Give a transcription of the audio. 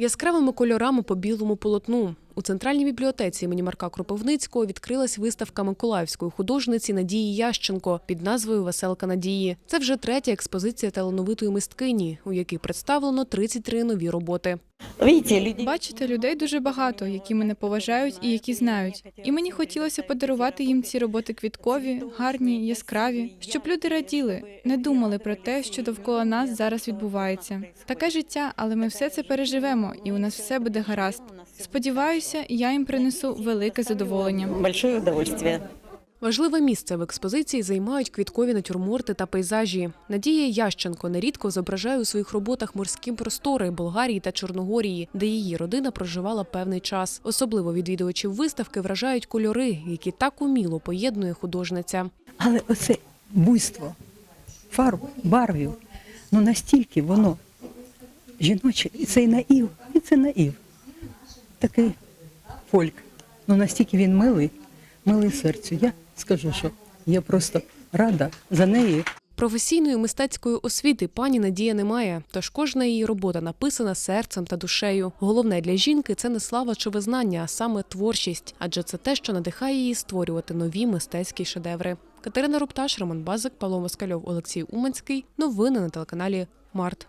Яскравими кольорами по білому полотну. У центральній бібліотеці імені Марка Кропивницького відкрилась виставка миколаївської художниці Надії Ященко під назвою Веселка Надії. Це вже третя експозиція талановитої мисткині, у якій представлено 33 нові роботи. Бачите, людей дуже багато, які мене поважають і які знають. І мені хотілося подарувати їм ці роботи квіткові, гарні, яскраві, щоб люди раділи, не думали про те, що довкола нас зараз відбувається. Таке життя, але ми все це переживемо, і у нас все буде гаразд. Сподіваюся, я їм принесу велике задоволення. Большое удовольствие. Важливе місце в експозиції займають квіткові натюрморти та пейзажі. Надія Ященко нерідко зображає у своїх роботах морські простори Болгарії та Чорногорії, де її родина проживала певний час. Особливо відвідувачів виставки вражають кольори, які так уміло поєднує художниця. Але оце буйство фарб, барвів, ну настільки воно жіноче, і це і наїв, і це наїв. Такий фольк. Ну настільки він милий, милий серцю. Я скажу, що я просто рада за неї. Професійної мистецької освіти пані Надія не має, тож кожна її робота написана серцем та душею. Головне для жінки це не слава чи визнання, а саме творчість, адже це те, що надихає її створювати нові мистецькі шедеври. Катерина Рупташ, Роман Базик, Павло Москальов, Олексій Уманський. Новини на телеканалі Март.